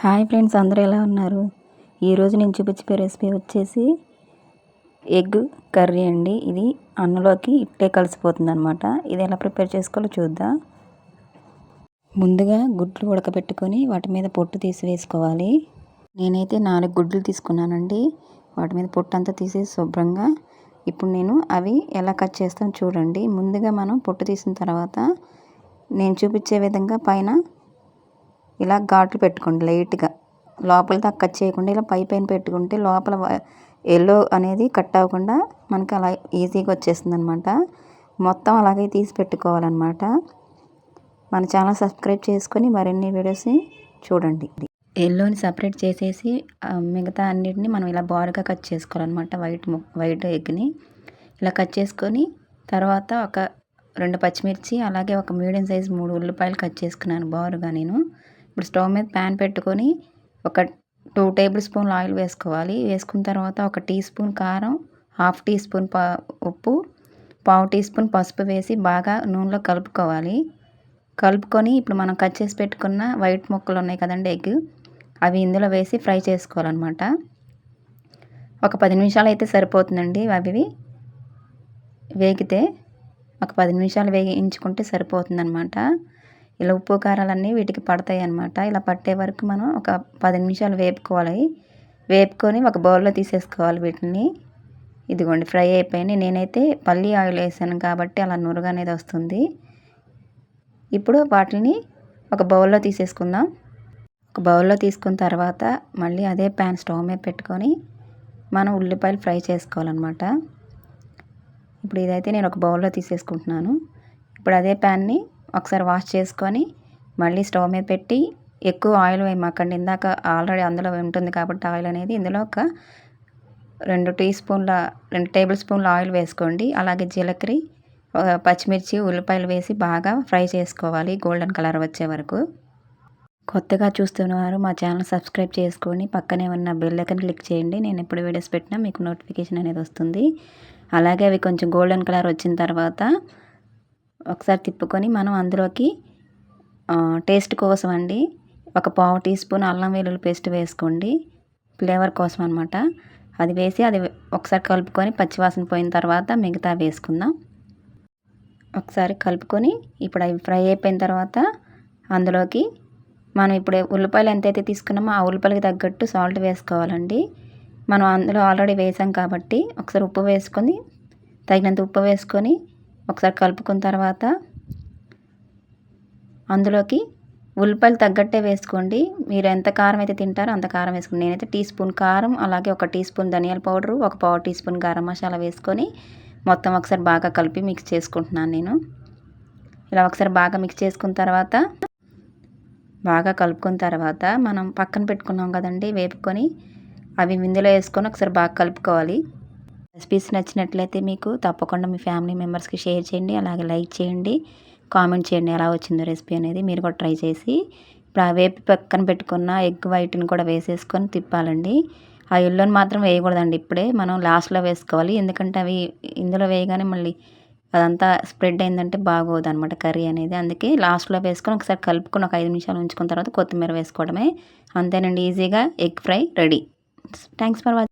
Hi friends అందరూ ఎలా ఉన్నారు? ఈరోజు నేను చూపించే రెసిపీ వచ్చేసి ఎగ్ కర్రీ అండి. ఇది అన్నంలోకి ఇట్టే కలిసిపోతుంది అనమాట ఇది ఎలా ప్రిపేర్ చేసుకోవాలో చూద్దాం. ముందుగా గుడ్లు ఉడకబెట్టుకొని వాటి మీద పొట్టు తీసి వేసుకోవాలి. నేనైతే నాలుగు గుడ్లు తీసుకున్నానండి. వాటి మీద పొట్టు అంతా తీసేసి శుభ్రంగా ఇప్పుడు నేను అవి ఎలా కట్ చేస్తాను చూడండి. ముందుగా మనం పొట్టు తీసిన తర్వాత నేను చూపించే విధంగా పైన ఇలా ఘాట్లు పెట్టుకోండి లైట్గా. లోపల దాకా కట్ చేయకుండా ఇలా పై పైన పెట్టుకుంటే లోపల ఎల్లో అనేది కట్ అవ్వకుండా మనకి అలా ఈజీగా వచ్చేస్తుంది అనమాట మొత్తం అలాగే తీసి పెట్టుకోవాలన్నమాట. మన ఛానల్ సబ్స్క్రైబ్ చేసుకొని మరిన్ని వీడియోస్ని చూడండి. ఎల్లోని సపరేట్ చేసేసి మిగతా అన్నిటిని మనం ఇలా బారుగా కట్ చేసుకోవాలన్నమాట. వైట్ వైట్ ఎగ్ని ఇలా కట్ చేసుకొని తర్వాత ఒక రెండు పచ్చిమిర్చి అలాగే ఒక మీడియం సైజ్ మూడు ఉల్లిపాయలు కట్ చేసుకున్నాను బారుగా నేను. ఇప్పుడు స్టవ్ మీద ప్యాన్ పెట్టుకొని ఒక టూ టేబుల్ స్పూన్లు ఆయిల్ వేసుకోవాలి. వేసుకున్న తర్వాత ఒక టీ స్పూన్ కారం హాఫ్ టీ స్పూన్ ప ఉప్పు పావు టీ స్పూన్ పసుపు వేసి బాగా నూనెలో కలుపుకోవాలి. కలుపుకొని ఇప్పుడు మనం కట్ చేసి పెట్టుకున్న వైట్ ముక్కలు ఉన్నాయి కదండి ఎగ్ అవి ఇందులో వేసి ఫ్రై చేసుకోవాలన్నమాట. ఒక పది నిమిషాలు అయితే సరిపోతుందండి అవి వేగితే ఒక పది నిమిషాలు వేగించుకుంటే సరిపోతుందన్నమాట. ఇలా ఉప్పు కారాలన్నీ వీటికి పడతాయి అన్నమాట. ఇలా పట్టే వరకు మనం ఒక పది నిమిషాలు వేపుకోవాలి. వేపుకొని ఒక బౌల్లో తీసేసుకోవాలి వీటిని. ఇదిగోండి ఫ్రై అయిపోయినాయి నేనైతే పల్లి ఆయిల్ వేసాను కాబట్టి అలా నురుగు అనేది వస్తుంది. ఇప్పుడు వాటిని ఒక బౌల్లో తీసేసుకుందాం. ఒక బౌల్లో తీసుకున్న తర్వాత మళ్ళీ అదే ప్యాన్ స్టవ్ మీద పెట్టుకొని మనం ఉల్లిపాయలు ఫ్రై చేసుకోవాలన్నమాట. ఇప్పుడు ఇదైతే నేను ఒక బౌల్లో తీసేసుకుంటున్నాను. ఇప్పుడు అదే ప్యాన్ని ఒకసారి వాష్ చేసుకొని మళ్ళీ స్టవ్ మీద పెట్టి ఎక్కువ ఆయిల్ వేయమాకండి ఇందాక ఆల్రెడీ అందులో ఉంటుంది కాబట్టి ఆయిల్ అనేది. ఇందులో ఒక రెండు టీ స్పూన్ల రెండు టేబుల్ స్పూన్ల ఆయిల్ వేసుకోండి. అలాగే జీలకర్ర పచ్చిమిర్చి ఉల్లిపాయలు వేసి బాగా ఫ్రై చేసుకోవాలి. గోల్డెన్ కలర్ వచ్చే వరకు. కొత్తగా చూస్తున్నవారు మా ఛానల్ సబ్స్క్రైబ్ చేసుకొని పక్కనే ఉన్న బెల్ ఐకన్ క్లిక్ చేయండి. నేను ఎప్పుడు వీడియోస్ పెట్టినా మీకు నోటిఫికేషన్ అనేది వస్తుంది. అలాగే అవి కొంచెం గోల్డెన్ కలర్ వచ్చిన తర్వాత ఒకసారి తిప్పుకొని మనం అందులోకి టేస్ట్ కోసం అండి ఒక పావు టీ స్పూన్ అల్లం వెల్లుల్లి పేస్ట్ వేసుకోండి. ఫ్లేవర్ కోసం అనమాట అది వేసి అది ఒకసారి కలుపుకొని పచ్చివాసన పోయిన తర్వాత మిగతా వేసుకుందాం. ఒకసారి కలుపుకొని ఇప్పుడు అవి ఫ్రై అయిపోయిన తర్వాత అందులోకి మనం ఇప్పుడు ఉల్లిపాయలు ఎంతైతే తీసుకున్నామో ఆ ఉల్లిపాయలకి తగ్గట్టు సాల్ట్ వేసుకోవాలండి. మనం అందులో ఆల్రెడీ వేసాం కాబట్టి ఒకసారి ఉప్పు వేసుకొని తగినంత ఉప్పు వేసుకొని ఒకసారి కలుపుకున్న తర్వాత అందులోకి ఉల్లిపాయలు తగ్గట్టే వేసుకోండి. మీరు ఎంత కారం అయితే తింటారో అంత కారం వేసుకోండి. నేనైతే టీ స్పూన్ కారం అలాగే ఒక టీ స్పూన్ ధనియాల పౌడరు ఒక పావు టీ స్పూన్ గరం మసాలా వేసుకొని మొత్తం ఒకసారి బాగా కలిపి మిక్స్ చేసుకుంటున్నాను నేను. ఇలా ఒకసారి బాగా మిక్స్ చేసుకున్న తర్వాత బాగా కలుపుకున్న తర్వాత మనం పక్కన పెట్టుకున్నాం కదండి వేపుకొని అవి ఇందులో వేసుకొని ఒకసారి బాగా కలుపుకోవాలి. రెసిపీస్ నచ్చినట్లయితే మీకు తప్పకుండా మీ ఫ్యామిలీ మెంబర్స్కి షేర్ చేయండి. అలాగే లైక్ చేయండి. కామెంట్ చేయండి ఎలా వచ్చిందో రెసిపీ అనేది మీరు కూడా ట్రై చేసి. ఇప్పుడు ఆ వేపి పక్కన పెట్టుకున్న ఎగ్ వైట్ని కూడా వేసేసుకొని తిప్పాలండి. ఆ ఎల్లోని మాత్రం వేయకూడదండి ఇప్పుడే. మనం లాస్ట్లో వేసుకోవాలి. ఎందుకంటే అవి ఇందులో వేయగానే మళ్ళీ అదంతా స్ప్రెడ్ అయిందంటే బాగోదు అనమాట కర్రీ అనేది. అందుకే లాస్ట్లో వేసుకొని ఒకసారి కలుపుకొని ఒక ఐదు నిమిషాలు ఉంచుకున్న తర్వాత కొత్తిమీర వేసుకోవడమే. అంతేనండి. ఈజీగా egg fry ready. Thanks for watching